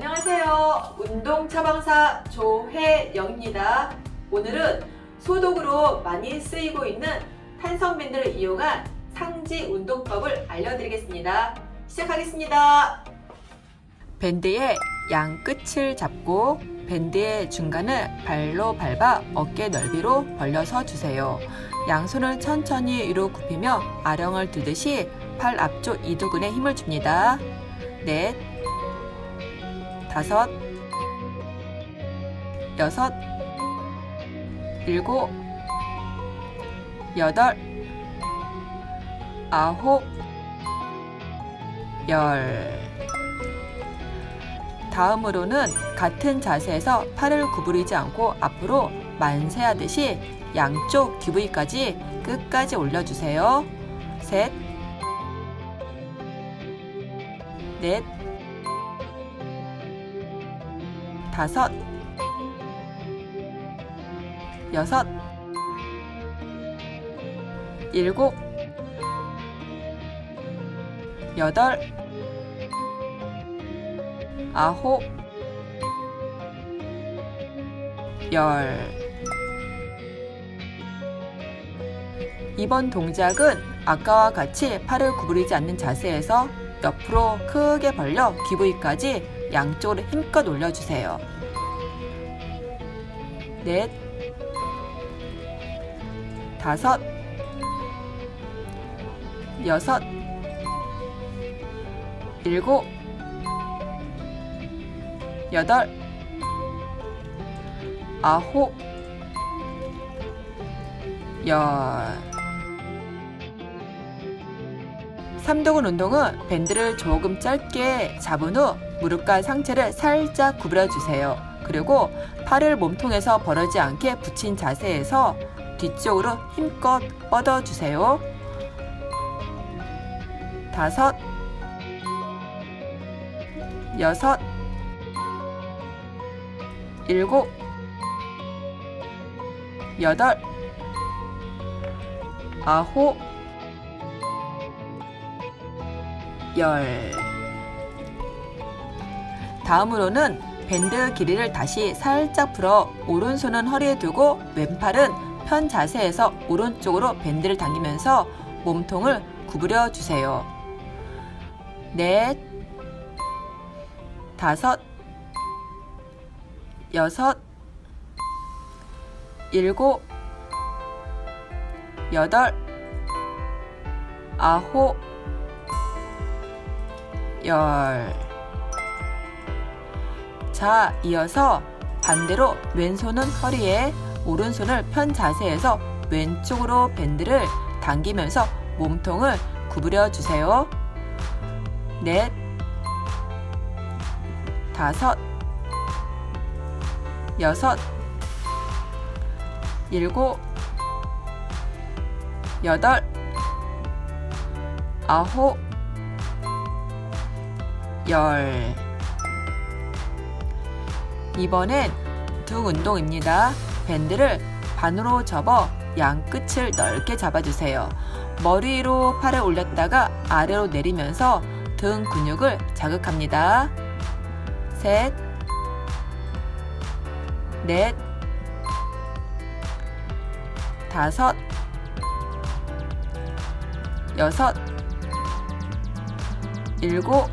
안녕하세요. 운동 처방사 조혜영입니다. 오늘은 소독으로 많이 쓰이고 있는 탄성밴드를 이용한 상지 운동법을 알려드리겠습니다. 시작하겠습니다. 밴드의 양 끝을 잡고 밴드의 중간을 발로 밟아 어깨 넓이로 벌려서 주세요. 양손을 천천히 위로 굽히며 아령을 들듯이 팔 앞쪽 이두근에 힘을 줍니다. 넷, 다섯, 여섯, 일곱, 여덟, 아홉, 열. 다음으로는 같은 자세에서 팔을 구부리지 않고 앞으로 만세하듯이 양쪽 귀부위까지 끝까지 올려주세요. 셋, 넷, 다섯, 여섯, 일곱, 여덟, 아홉, 열. 이번 동작은 아까와 같이 팔을 구부리지 않는 자세에서 옆으로 크게 벌려 귀부위까지 양쪽으로 힘껏 올려주세요. 넷, 다섯, 여섯, 일곱, 여덟, 아홉, 열. 삼두근 운동은 밴드를 조금 짧게 잡은 후 무릎과 상체를 살짝 구부려 주세요. 그리고 팔을 몸통에서 벌어지지 않게 붙인 자세에서 뒤쪽으로 힘껏 뻗어 주세요. 다섯, 여섯, 일곱, 여덟, 아홉, 열. 다음으로는 밴드 길이를 다시 살짝 풀어 오른손은 허리에 두고 왼팔은 편 자세에서 오른쪽으로 밴드를 당기면서 몸통을 구부려 주세요. 넷, 다섯, 여섯, 일곱, 여덟, 아홉, 열. 자, 이어서 반대로 왼손은 허리에, 오른손을 편 자세에서 왼쪽으로 밴드를 당기면서 몸통을 구부려 주세요. 넷, 다섯, 여섯, 일곱, 여덟, 아홉, 열. 이번엔 등 운동입니다. 밴드를 반으로 접어 양 끝을 넓게 잡아주세요. 머리 로 팔을 올렸다가 아래로 내리면서 등 근육을 자극합니다. 셋, 넷, 다섯, 여섯, 일곱,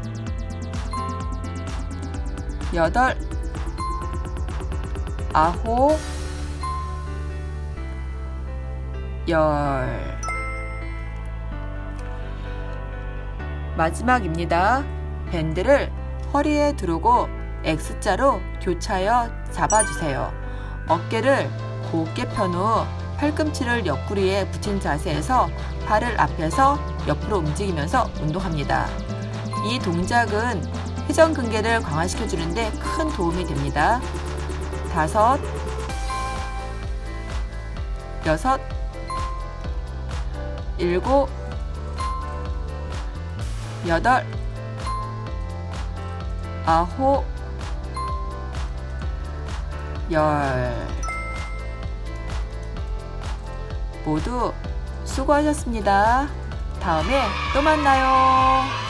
여덟, 아홉, 열. 마지막입니다. 밴드를 허리에 두르고 X자로 교차하여 잡아주세요. 어깨를 곧게 편 후 팔꿈치를 옆구리에 붙인 자세에서 발을 앞에서 옆으로 움직이면서 운동합니다. 이 동작은 회전근개를 강화시켜주는데 큰 도움이 됩니다. 다섯, 여섯, 일곱, 여덟, 아홉, 열. 모두 수고하셨습니다. 다음에 또 만나요.